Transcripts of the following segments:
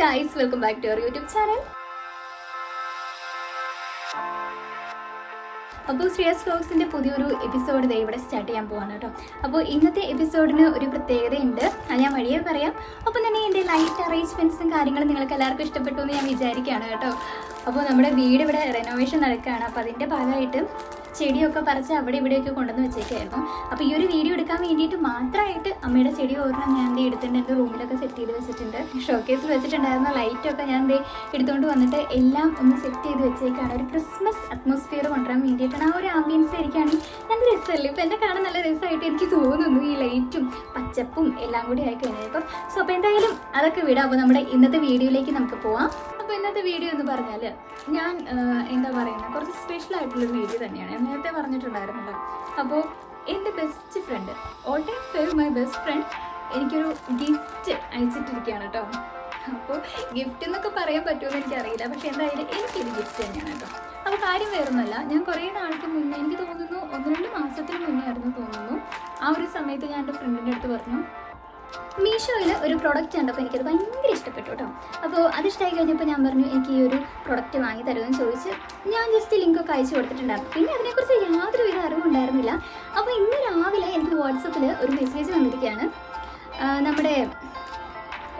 Guys welcome back to our YouTube channel അപ്പോൾ ശ്രീയസ് വ്ലോഗ്സിന്റെ പുതിയൊരു episode ദേ ഇവിടെ സ്റ്റാർട്ട് ചെയ്യാൻ പോവാണ് കേട്ടോ. അപ്പോൾ ഇന്നത്തെ എപ്പിസോഡിന് ഒരു പ്രത്യേകതയുണ്ട്. അത് ഞാൻ വഴിയേ പറയാം. അപ്പോൾ തന്നെ എന്റെ ലൈറ്റ് അറേഞ്ച്മെന്റ്സും കാര്യങ്ങളും നിങ്ങൾക്ക് എല്ലാവർക്കും ഇഷ്ടപ്പെട്ടു എന്ന് ഞാൻ വിചാരിക്കുകയാണ് കേട്ടോ. അപ്പോൾ നമ്മുടെ വീട് ഇവിടെ റെനോവേഷൻ നടക്കുകയാണ്. അപ്പോൾ അതിന്റെ ഭാഗമായിട്ട് ചെടിയൊക്കെ പറിച്ച് അവിടെ ഇവിടെയൊക്കെ കൊണ്ടുവന്ന് വെച്ചേക്കായിരുന്നു. അപ്പോൾ ഈ ഒരു വീഡിയോ എടുക്കാൻ വേണ്ടിയിട്ട് മാത്രമായിട്ട് അമ്മയുടെ ചെടി ഓർമ്മ ഞാൻ ദേ എടുത്തിട്ടുണ്ട് എന്റെ റൂമിലൊക്കെ സെറ്റ് ചെയ്ത് വെച്ചിട്ടുണ്ട്. ഷോക്കേസിൽ വെച്ചിട്ടുണ്ടായിരുന്ന ലൈറ്റൊക്കെ ഞാൻ ദേ എടുത്തുകൊണ്ട് വന്നിട്ട് എല്ലാം ഒന്ന് സെറ്റ് ചെയ്ത് വെച്ചേക്കാണ്. ഒരു ക്രിസ്മസ് അറ്റ്മോസ്ഫിയർ കൊണ്ടുവരാൻ വേണ്ടിയിട്ടാണ് ആ ഒരു ആംബിയൻസ് ആയിരിക്കാണ് നല്ല രസമല്ലേ? ഇപ്പം എന്നെ കാണാൻ നല്ല രസമായിട്ട് എനിക്ക് തോന്നുന്നു ഈ ലൈറ്റും പച്ചപ്പും എല്ലാം കൂടി ആയി കഴിഞ്ഞപ്പം. സോ അപ്പോൾ എന്തായാലും അതൊക്കെ വിടാം. അപ്പോൾ നമ്മുടെ ഇന്നത്തെ വീഡിയോയിലേക്ക് നമുക്ക് പോവാം. അപ്പോൾ ഇന്നത്തെ വീഡിയോ എന്ന് പറഞ്ഞാൽ ഞാൻ എന്താ പറയുന്നത് കുറച്ച് സ്പെഷ്യൽ ആയിട്ടുള്ള വീഡിയോ തന്നെയാണ്. ഞാൻ നേരത്തെ പറഞ്ഞിട്ടുണ്ടായിരുന്നല്ലോ. അപ്പോൾ എന്റെ best friend all time fave my best friend എനിക്കൊരു ഗിഫ്റ്റ് അയച്ചിട്ടിരിക്കുകയാണ് കേട്ടോ അപ്പോൾ ഗിഫ്റ്റ് എന്നൊക്കെ പറയാൻ പറ്റുമെന്ന് എനിക്കറിയില്ല. പക്ഷേ എന്തായാലും എനിക്കൊരു ഗിഫ്റ്റ് തന്നെയാണ് കേട്ടോ അപ്പോൾ കാര്യം വേറൊന്നുമല്ല. ഞാൻ കുറേ നാൾക്ക് മുന്നേ എനിക്ക് തോന്നുന്നു ഒന്ന് രണ്ട് മാസത്തിന് മുന്നേ ആയിരുന്നു തോന്നുന്നു. ആ ഒരു സമയത്ത് ഞാൻ എന്റെ ഫ്രണ്ടിന്റെ അടുത്ത് പറഞ്ഞു മീഷോയിൽ ഒരു പ്രൊഡക്റ്റ് കണ്ടപ്പോൾ എനിക്കത് ഭയങ്കര ഇഷ്ടപ്പെട്ടു കേട്ടോ അപ്പോൾ അത് ഇഷ്ടമായി കഴിഞ്ഞപ്പോൾ ഞാൻ പറഞ്ഞു എനിക്ക് ഈ ഒരു പ്രൊഡക്റ്റ് വാങ്ങി തരുമെന്ന് ചോദിച്ച് ഞാൻ ജസ്റ്റ് ലിങ്കൊക്കെ അയച്ചു കൊടുത്തിട്ടുണ്ടായിരുന്നു. പിന്നെ അതിനെക്കുറിച്ച് യാതൊരു വിധ അറിവുണ്ടായിരുന്നില്ല അപ്പോൾ ഇന്ന് രാവിലെ എനിക്ക് വാട്സപ്പിൽ ഒരു മെസ്സേജ് വന്നിരിക്കുകയാണ്. നമ്മുടെ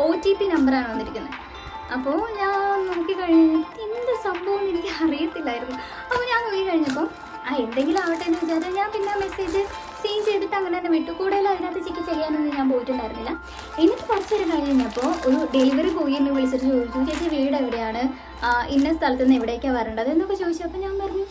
ഒ ടി പി നമ്പറാണ് വന്നിരിക്കുന്നത്. അപ്പോൾ ഞാൻ നോക്കി കഴിഞ്ഞപ്പോൾ എന്ത് സംഭവം എനിക്ക് അറിയത്തില്ലായിരുന്നു. അപ്പോൾ ഞാൻ നോക്കി കഴിഞ്ഞപ്പോൾ ആ എന്തെങ്കിലും ആവട്ടെ എന്ന് വിചാരിച്ചാൽ ഞാൻ പിന്നെ മെസ്സേജ് സീൻ ചെയ്തിട്ട് അങ്ങനെ തന്നെ വിട്ടു കൂടുതൽ അതിനകത്ത് ചിക്ക് ചെയ്യാനൊന്നും ഞാൻ പോയിട്ടുണ്ടായിരുന്നില്ല. എന്നിട്ട് കുറച്ച് നേരം കഴിഞ്ഞപ്പോൾ ഒരു ഡെലിവറി ബോയ് എന്നെ വിളിച്ചിട്ട് ചോദിച്ചു ചേച്ചി വീട് എവിടെയാണ്? ഇന്ന സ്ഥലത്ത് നിന്ന് എവിടേക്കാണ് വരേണ്ടത്? എന്നൊക്കെ ചോദിച്ചു. ചോദിച്ചപ്പോൾ ഞാൻ പറഞ്ഞു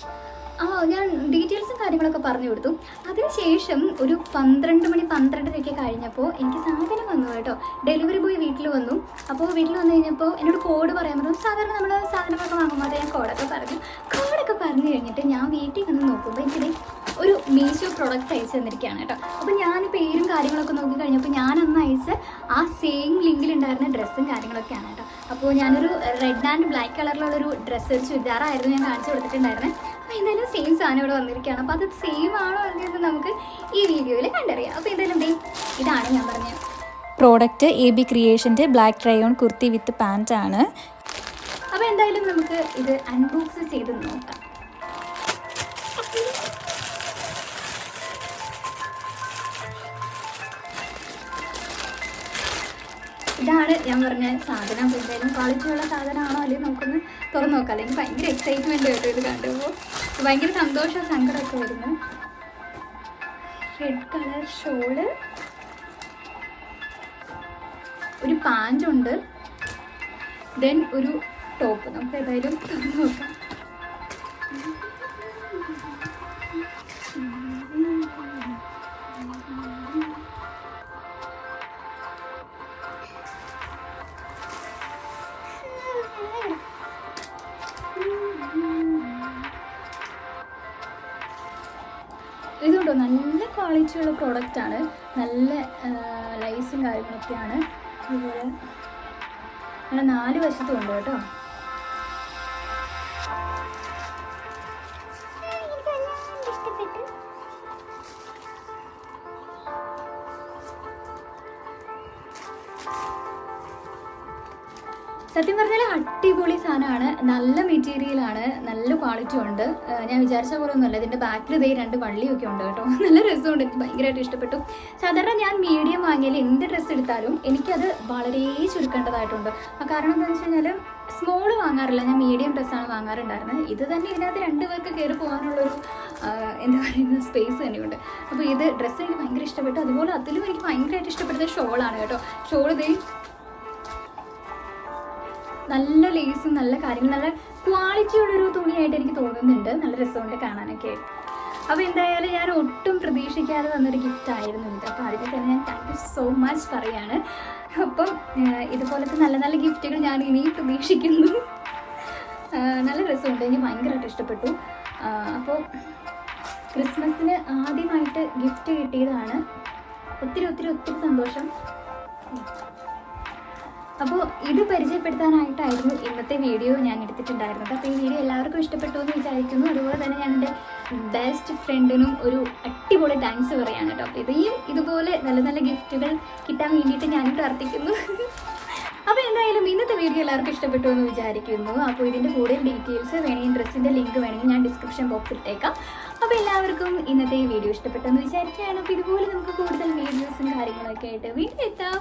ആ ഞാൻ ഡീറ്റെയിൽസും കാര്യങ്ങളൊക്കെ പറഞ്ഞു കൊടുത്തു. അതിനുശേഷം ഒരു പന്ത്രണ്ട് മണി പന്ത്രണ്ടരയൊക്കെ കഴിഞ്ഞപ്പോൾ എനിക്ക് സാധനം വന്നു കേട്ടോ. ഡെലിവറി ബോയ് വീട്ടിൽ വന്നു. അപ്പോൾ വീട്ടിൽ വന്നു കഴിഞ്ഞപ്പോൾ എന്നോട് കോഡ് പറയാൻ പറഞ്ഞു സാധാരണ നമ്മൾ സാധനങ്ങളൊക്കെ വാങ്ങുമ്പോൾ ഞാൻ കോഡൊക്കെ പറഞ്ഞു. കോഡൊക്കെ പറഞ്ഞു കഴിഞ്ഞിട്ട് ഞാൻ വീട്ടിൽ വന്ന് നോക്കുമ്പോൾ എനിക്കിത് ഒരു മീഷോ പ്രോഡക്റ്റ് അയച്ചു തന്നിരിക്കുകയാണ് കേട്ടോ. അപ്പോൾ ഞാൻ പേരും കാര്യങ്ങളൊക്കെ നോക്കി കഴിഞ്ഞപ്പോൾ ഞാൻ അന്ന് അയച്ച ആ സെയിം ലിങ്കിൽ ഉണ്ടായിരുന്ന ഡ്രസ്സും കാര്യങ്ങളൊക്കെയാണ് കേട്ടോ. അപ്പോൾ ഞാനൊരു റെഡ് ആൻഡ് ബ്ലാക്ക് കളറിലുള്ള ഒരു ഡ്രസ്സ് ഒരു ചുരിദാറായിരുന്നു ഞാൻ കാണിച്ചു കൊടുത്തിട്ടുണ്ടായിരുന്നത് അപ്പോൾ എന്തായാലും സെയിം സാധനം ഇവിടെ വന്നിരിക്കുകയാണ്. അപ്പോൾ അത് സെയിം ആണോ എന്ന് നമുക്ക് ഈ വീഡിയോയിൽ കണ്ടറിയാം. അപ്പോൾ എന്തായാലും ദേ ഇതാണ് ഞാൻ പറഞ്ഞത്. പ്രോഡക്റ്റ് എ ബി ക്രിയേഷന്റെ ബ്ലാക്ക് ട്രയോൺ കുർത്തി വിത്ത് പാന്റാണ് ആണ്. അപ്പോൾ എന്തായാലും നമുക്ക് ഇത് അൺബോക്സ് ചെയ്ത് നോക്കാം. ഇതാണ് ഞാൻ പറഞ്ഞ സാധനം. അപ്പോൾ എന്തായാലും ക്വാളിറ്റിയുള്ള സാധനമാണോ അല്ലെങ്കിൽ നമുക്കൊന്ന് തുറന്ന് നോക്കാം. അല്ലെങ്കിൽ ഭയങ്കര എക്സൈറ്റ്മെന്റ് കേട്ടോ ഇത് കണ്ടുമ്പോൾ ഭയങ്കര സന്തോഷം സങ്കടമൊക്കെ വരുന്നു. റെഡ് കളർ ഷോൾ ഒരു പാന്റുണ്ട് ദെൻ ഒരു ടോപ്പ് നമുക്ക് ഏതായാലും തുറന്ന് നോക്കാം. ഇതുണ്ടോ? നല്ല ക്വാളിറ്റിയുള്ള ആണ്. നല്ല ലൈസും കാര്യങ്ങളൊക്കെയാണ്. അതുപോലെ അങ്ങനെ നാല് വശത്തും ഉണ്ട് കേട്ടോ. സത്യം പറഞ്ഞാൽ അടിപൊളി സാധനമാണ്. നല്ല മെറ്റീരിയലാണ് നല്ല ക്വാളിറ്റി ഉണ്ട്. ഞാൻ വിചാരിച്ച പോലെ ഒന്നുമല്ല. ഇതിന്റെ ബാക്കിൽ ഇതേ രണ്ട് വള്ളിയൊക്കെ ഉണ്ട് കേട്ടോ. നല്ല രസമുണ്ട്. എനിക്ക് ഭയങ്കരമായിട്ട് ഇഷ്ടപ്പെട്ടു. സാധാരണ ഞാൻ മീഡിയം വാങ്ങിയാൽ എന്ത് ഡ്രസ്സ് എടുത്താലും എനിക്കത് വളരെ ചുരുക്കേണ്ടതായിട്ടുണ്ട്. ആ കാരണം എന്താണെന്ന് വെച്ച് കഴിഞ്ഞാൽ സ്മോൾ വാങ്ങാറില്ല. ഞാൻ മീഡിയം ഡ്രസ്സാണ് വാങ്ങാറുണ്ടായിരുന്നത്. ഇത് തന്നെ ഇതിനകത്ത് രണ്ട് പേർക്ക് കയറി പോകാനുള്ളൊരു എന്താ പറയുന്ന സ്പേസ് തന്നെയുണ്ട്. അപ്പോൾ ഇത് ഡ്രസ്സ് എനിക്ക് ഭയങ്കര ഇഷ്ടപ്പെട്ടു. അതുപോലെ അതിലും എനിക്ക് ഭയങ്കരമായിട്ട് ഇഷ്ടപ്പെടുന്ന ഷോളാണ് കേട്ടോ. ഷോൾ ഇതേ നല്ല ലേസും നല്ല കാര്യങ്ങളും നല്ല ക്വാളിറ്റിയുള്ളൊരു തുണിയായിട്ട് എനിക്ക് തോന്നുന്നുണ്ട്. നല്ല രസമുണ്ട് കാണാനൊക്കെ. അപ്പോൾ എന്തായാലും ഞാൻ ഒട്ടും പ്രതീക്ഷിക്കാതെ തന്നൊരു ഗിഫ്റ്റ് ആയിരുന്നു ഇത്. അപ്പോൾ അതിനെ തന്നെ ഞാൻ താങ്ക് യു സോ മച്ച് പറയാണ്. അപ്പം ഇതുപോലത്തെ നല്ല നല്ല ഗിഫ്റ്റുകൾ ഞാൻ ഇനിയും പ്രതീക്ഷിക്കുന്നു. നല്ല രസമുണ്ട്. എനിക്ക് ഭയങ്കരമായിട്ട് ഇഷ്ടപ്പെട്ടു. അപ്പോൾ ക്രിസ്മസിന് ആദ്യമായിട്ട് ഗിഫ്റ്റ് കിട്ടിയതാണ്. ഒത്തിരി ഒത്തിരി ഒത്തിരി സന്തോഷം. അപ്പോൾ ഇത് പരിചയപ്പെടുത്താനായിട്ടായിരുന്നു ഇന്നത്തെ വീഡിയോ ഞാൻ എടുത്തിട്ടുണ്ടായിരുന്നത്. അപ്പോൾ ഈ വീഡിയോ എല്ലാവർക്കും ഇഷ്ടപ്പെട്ടു എന്ന് വിചാരിക്കുന്നു. അതുപോലെ തന്നെ ഞാൻ എന്റെ ബെസ്റ്റ് ഫ്രണ്ടിനും ഒരു അടിപൊളി താങ്ക്സ് പറയാണ് കേട്ടോ. അപ്പോൾ ഇതേയും ഇതുപോലെ നല്ല നല്ല ഗിഫ്റ്റുകൾ കിട്ടാൻ വേണ്ടിയിട്ട് ഞാനും പ്രാർത്ഥിക്കുന്നു. അപ്പോൾ എന്തായാലും ഇന്നത്തെ വീഡിയോ എല്ലാവർക്കും ഇഷ്ടപ്പെട്ടു എന്ന് വിചാരിക്കുന്നു. അപ്പോൾ ഇതിന്റെ കൂടുതൽ ഡീറ്റെയിൽസ് വേണമെങ്കിൽ ഡ്രസ്സിന്റെ ലിങ്ക് വേണമെങ്കിൽ ഞാൻ ഡിസ്ക്രിപ്ഷൻ ബോക്സിൽ ഇട്ടേക്കാം. അപ്പോൾ എല്ലാവർക്കും ഇന്നത്തെ വീഡിയോ ഇഷ്ടപ്പെട്ടു എന്ന് വിചാരിക്കുകയാണ്. അപ്പോൾ ഇതുപോലെ നമുക്ക് കൂടുതൽ വീഡിയോസും കാര്യങ്ങളൊക്കെ ആയിട്ട് വീട്ടിൽ എത്താം